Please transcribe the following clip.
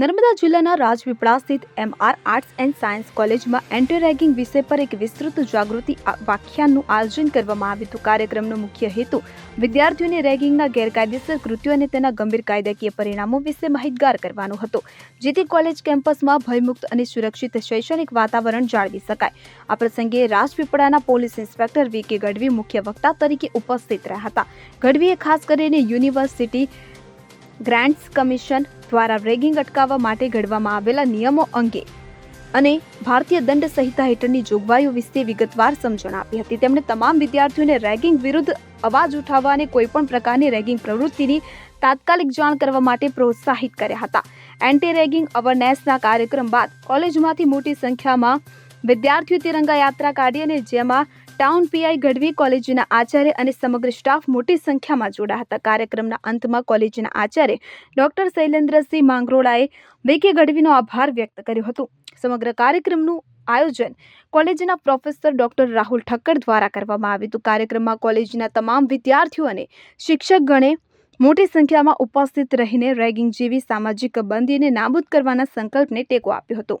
નર્મદા જિલ્લાના રાજપીપળા સ્થિત MR arts and science કોલેજમાં એન્ટી રેગિંગ વિષય પર એક વિસ્તૃત જાગૃતિ વ્યાખ્યાનનું આયોજન કરવામાં આવ્યું હતું. કાર્યક્રમનો મુખ્ય હેતુ વિદ્યાર્થીઓને રેગિંગના ગેરકાયદેસર કૃત્યો અને તેના ગંભીર કાયદાકીય પરિણામો વિશે માહિતગાર કરવાનો હતો. જેથી કોલેજ કેમ્પસમાં ભયમુક્ત અને સુરક્ષિત શૈક્ષણિક વાતાવરણ જાળવી શકાય. આ પ્રસંગે રાજપીપળાના પોલીસ ઇન્સ્પેક્ટર વી કે ગઢવી મુખ્ય વક્તા તરીકે ઉપસ્થિત રહ્યા હતા. ગઢવીએ ખાસ કરીને યુનિવર્સિટી ગ્રાન્ટ્સ કમિશન દ્વારા રેગિંગ અટકાવવા માટે ઘડવામાં આવેલા નિયમો અંગે અને ભારતીય દંડ સંહિતા હેઠળની જોગવાઈઓ વિશે વિગતવાર સમજણ આપી હતી. તેમણે તમામ વિદ્યાર્થીઓને રેગિંગ વિરુદ્ધ અવાજ ઉઠાવવા અને કોઈપણ પ્રકારની રેગિંગ પ્રવૃત્તિની તાત્કાલિક જાણ કરવા માટે પ્રોત્સાહિત કર્યા હતા. એન્ટી રેગિંગ અવેરનેસના કાર્યક્રમ બાદ કોલેજમાંથી મોટી સંખ્યામાં વિદ્યાર્થીઓ તિરંગા યાત્રા કાઢી અને જેમાં ટાઉન પીઆઈ ગઢવી કોલેજના આચાર્ય અને સમગ્ર સ્ટાફ મોટી સંખ્યામાં જોડાયા હતા. કાર્યક્રમના અંતમાં કોલેજના આચાર્ય ડોક્ટર શૈલેન્દ્રસિંહ માંગરોળાએ વેકે ગઢવીનો આભાર વ્યક્ત કર્યો હતો. સમગ્ર કાર્યક્રમનું આયોજન કોલેજના પ્રોફેસર ડોક્ટર રાહુલ ઠક્કર દ્વારા કરવામાં આવ્યું હતું. કાર્યક્રમમાં કોલેજના તમામ વિદ્યાર્થીઓ અને શિક્ષકગણે મોટી સંખ્યામાં ઉપસ્થિત રહીને રેગિંગ જેવી સામાજિક બંદીને નાબૂદ કરવાના સંકલ્પને ટેકો આપ્યો હતો.